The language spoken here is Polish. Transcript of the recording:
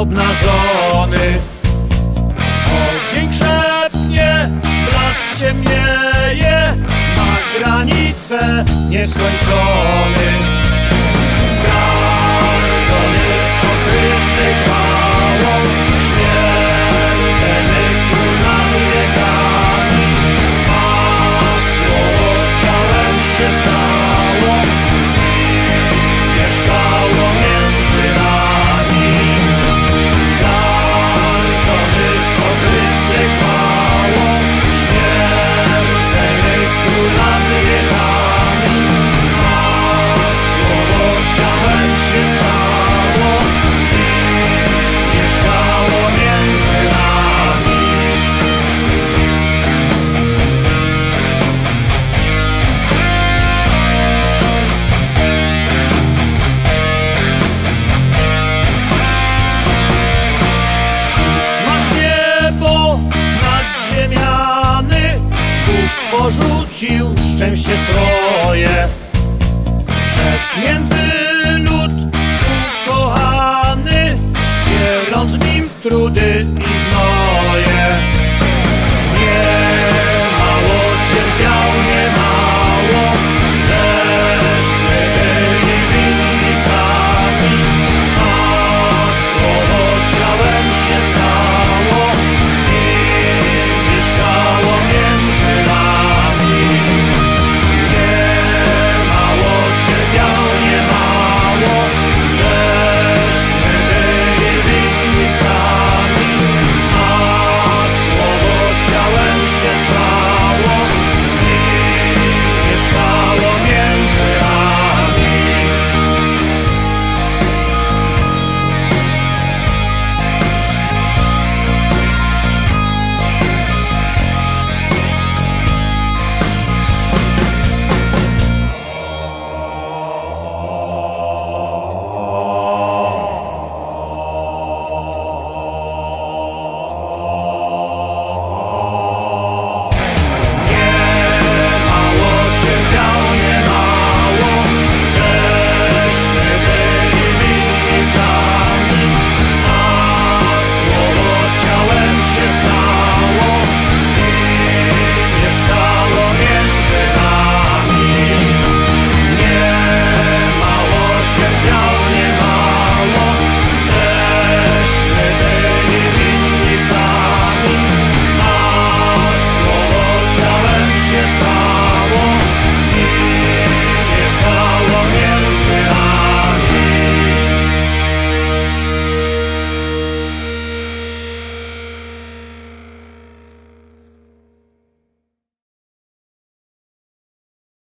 obnażony. Ogień krzepnie, blask ciemnieje, ma granicę nieskończoną. szczęście swoje. Szedł między lud ukochany Dzieląc nim trudy i znowu